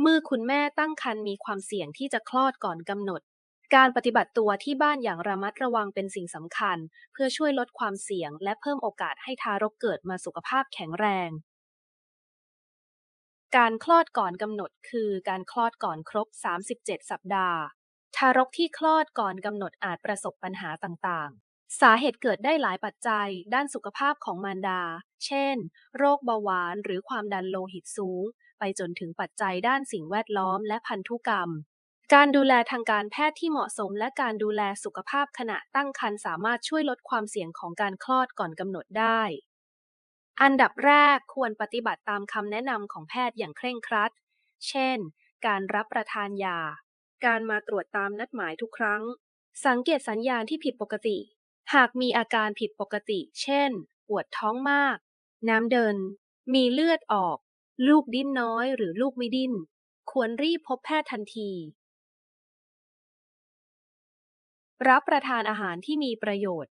เมื่อคุณแม่ตั้งครรภ์มีความเสี่ยงที่จะคลอดก่อนกำหนด การปฏิบัติตัวที่บ้านอย่างระมัดระวังเป็นสิ่งสำคัญ เพื่อช่วยลดความเสี่ยง และเพิ่มโอกาสให้ทารกเกิดมาสุขภาพแข็งแรง การคลอดก่อนกำหนดคือการคลอดก่อนครบ 37 สัปดาห์ ทารกที่คลอดก่อนกำหนดอาจประสบปัญหาต่างๆ สาเหตุเกิดได้หลายปัจจัยด้านสุขภาพของมารดา เช่น โรคเบาหวานหรือความดันโลหิตสูง ไปจนถึงปัจจัยด้านสิ่งแวดล้อมและพันธุกรรม การดูแลทางการแพทย์ที่เหมาะสมและการดูแลสุขภาพขณะตั้งครรภ์สามารถช่วยลดความเสี่ยงของการคลอดก่อนกำหนดได้ อันดับแรกควรปฏิบัติตามคำแนะนำของแพทย์อย่างเคร่งครัด เช่น การรับประทานยา การมาตรวจตามนัดหมายทุกครั้ง สังเกตสัญญาณที่ผิดปกติ หากมีอาการผิดปกติ เช่น ปวดท้องมาก น้ำเดิน มีเลือดออก ลูกดิ้นน้อยหรือลูกไม่ดิ้น ควรรีบพบแพทย์ทันที รับประทานอาหารที่มีประโยชน์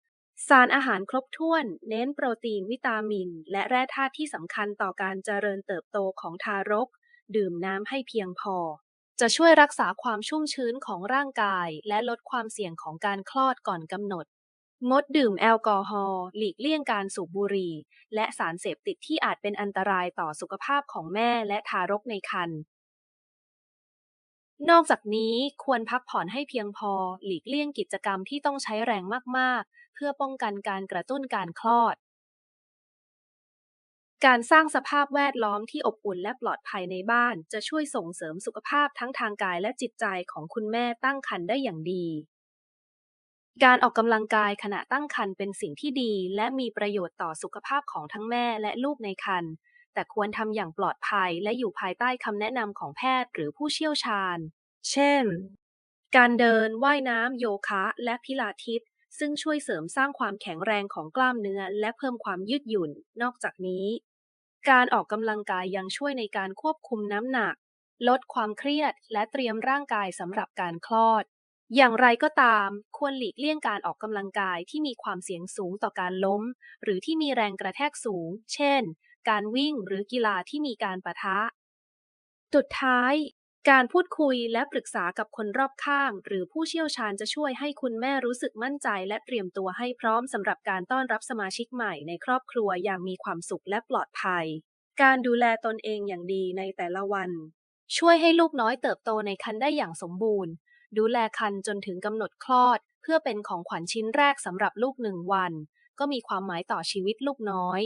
สารอาหารครบถ้วน เน้นโปรตีนวิตามิน และแร่ธาตุที่สำคัญต่อการเจริญเติบโตของทารก ดื่มน้ำให้เพียงพอ จะช่วยรักษาความชุ่มชื้นของร่างกาย และลดความเสี่ยงของการคลอดก่อนกำหนด งดดื่มแอลกอฮอล์หลีกเลี่ยงการสูบบุหรี่ และสารเสพติดที่อาจเป็นอันตรายต่อสุขภาพของแม่และทารกในครรภ์นอกจากนี้ควรพักผ่อนให้เพียงพอ หลีกเลี่ยงกิจกรรมที่ต้องใช้แรงมากๆ เพื่อป้องกันการกระตุ้นการคลอด การสร้างสภาพแวดล้อมที่อบอุ่นและปลอดภัยในบ้าน จะช่วยส่งเสริมสุขภาพทั้งทางกายและจิตใจของคุณแม่ตั้งครรภ์ได้อย่างดี การออกกำลังกายขณะตั้งครรภ์เป็นสิ่งที่ดี และมีประโยชน์ต่อสุขภาพของทั้งแม่และลูกในครรภ์แต่ควรทำอย่างปลอดภัยและอยู่ภายใต้คำแนะนำของแพทย์หรือผู้เชี่ยวชาญ เช่น การเดิน ว่ายน้ำ โยคะ และพิลาทิส ซึ่งช่วยเสริมสร้างความแข็งแรงของกล้ามเนื้อ และเพิ่มความยืดหยุ่น นอกจากนี้ การออกกำลังกายยังช่วยในการควบคุมน้ำหนัก ลดความเครียด และเตรียมร่างกายสำหรับการคลอด อย่างไรก็ตาม ควรหลีกเลี่ยงการออกกำลังกายที่มีความเสี่ยงสูงต่อการล้ม หรือที่มีแรงกระแทกสูง เช่น การวิ่งหรือกีฬาที่มีการปะทะ สุดท้าย การพูดคุยและปรึกษากับคนรอบข้าง หรือผู้เชี่ยวชาญจะช่วยให้คุณแม่รู้สึกมั่นใจ และเตรียมตัวให้พร้อมสำหรับการต้อนรับสมาชิกใหม่ในครอบครัวอย่างมีความสุขและปลอดภัย การดูแลตนเองอย่างดีในแต่ละวัน ช่วยให้ลูกน้อยเติบโตในครรภ์ได้อย่างสมบูรณ์ ดูแลคันจนถึงกำหนดคลอด เพื่อเป็นของขวัญชิ้นแรกสำหรับลูกหนึ่งวัน ก็มีความหมายต่อชีวิตลูกน้อย